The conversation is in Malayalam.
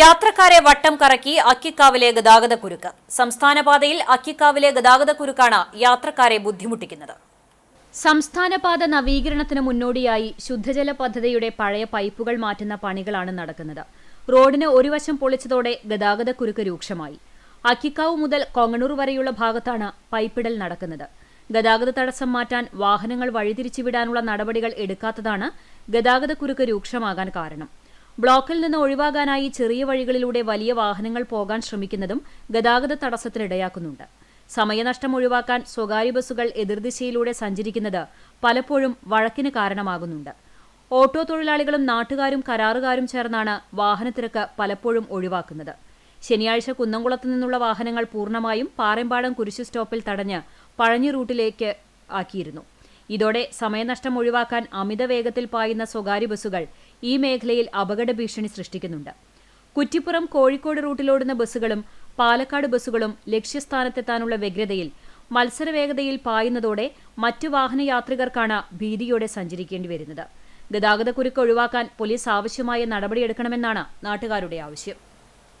യാത്രക്കാരെ വട്ടം കറക്കി അക്കിക്കാവിലെ ഗതാഗതക്കുരുക്ക്. സംസ്ഥാന പാതയിൽ അക്കിക്കാവിലെ ഗതാഗതക്കുരുക്കാണ് യാത്രക്കാരെ ബുദ്ധിമുട്ടിക്കുന്നത്. സംസ്ഥാനപാത നവീകരണത്തിന് മുന്നോടിയായി ശുദ്ധജല പദ്ധതിയുടെ പഴയ പൈപ്പുകൾ മാറ്റുന്ന പണികളാണ് നടക്കുന്നത്. റോഡിന് ഒരു വശം പൊളിച്ചതോടെ ഗതാഗതക്കുരുക്ക് രൂക്ഷമായി. അക്കിക്കാവ് മുതൽ കൊങ്ങണൂർ വരെയുള്ള ഭാഗത്താണ് പൈപ്പിടൽ നടക്കുന്നത്. ഗതാഗത തടസ്സം മാറ്റാൻ വാഹനങ്ങൾ വഴിതിരിച്ചുവിടാനുള്ള നടപടികൾ എടുക്കാത്തതാണ് ഗതാഗതക്കുരുക്ക് രൂക്ഷമാകാൻ കാരണം. ബ്ലോക്കിൽ നിന്ന് ഒഴിവാകാനായി ചെറിയ വഴികളിലൂടെ വലിയ വാഹനങ്ങൾ പോകാൻ ശ്രമിക്കുന്നതും ഗതാഗത തടസ്സത്തിനിടയാക്കുന്നുണ്ട്. സമയനഷ്ടം ഒഴിവാക്കാൻ സ്വകാര്യ ബസ്സുകൾ എതിർദിശയിലൂടെ സഞ്ചരിക്കുന്നത് പലപ്പോഴും വഴക്കിന് കാരണമാകുന്നുണ്ട്. ഓട്ടോ തൊഴിലാളികളും നാട്ടുകാരും കരാറുകാരും ചേർന്നാണ് വാഹനത്തിരക്ക് പലപ്പോഴും ഒഴിവാക്കുന്നത്. ശനിയാഴ്ച കുന്നംകുളത്ത് നിന്നുള്ള വാഹനങ്ങൾ പൂർണമായും പാറമ്പാടം കുരിശു സ്റ്റോപ്പിൽ തടഞ്ഞ് പഴഞ്ഞി റൂട്ടിലേക്ക് ആക്കിയിരുന്നു. ഇതോടെ സമയനഷ്ടം ഒഴിവാക്കാൻ അമിത വേഗത്തിൽ പായുന്ന സ്വകാര്യ ബസ്സുകൾ ഈ മേഖലയിൽ അപകട ഭീഷണി സൃഷ്ടിക്കുന്നുണ്ട്. കുറ്റിപ്പുറം കോഴിക്കോട് റൂട്ടിലോടുന്ന ബസ്സുകളും പാലക്കാട് ബസ്സുകളും ലക്ഷ്യസ്ഥാനത്തെത്താനുള്ള വ്യഗ്രതയിൽ മത്സരവേഗതയിൽ പായുന്നതോടെ മറ്റു വാഹനയാത്രികർക്കാണ് ഭീതിയോടെ സഞ്ചരിക്കേണ്ടി വരുന്നത്. ഗതാഗതക്കുരുക്ക് ഒഴിവാക്കാൻ പോലീസ് ആവശ്യമായ നടപടിയെടുക്കണമെന്നാണ് നാട്ടുകാരുടെ ആവശ്യം.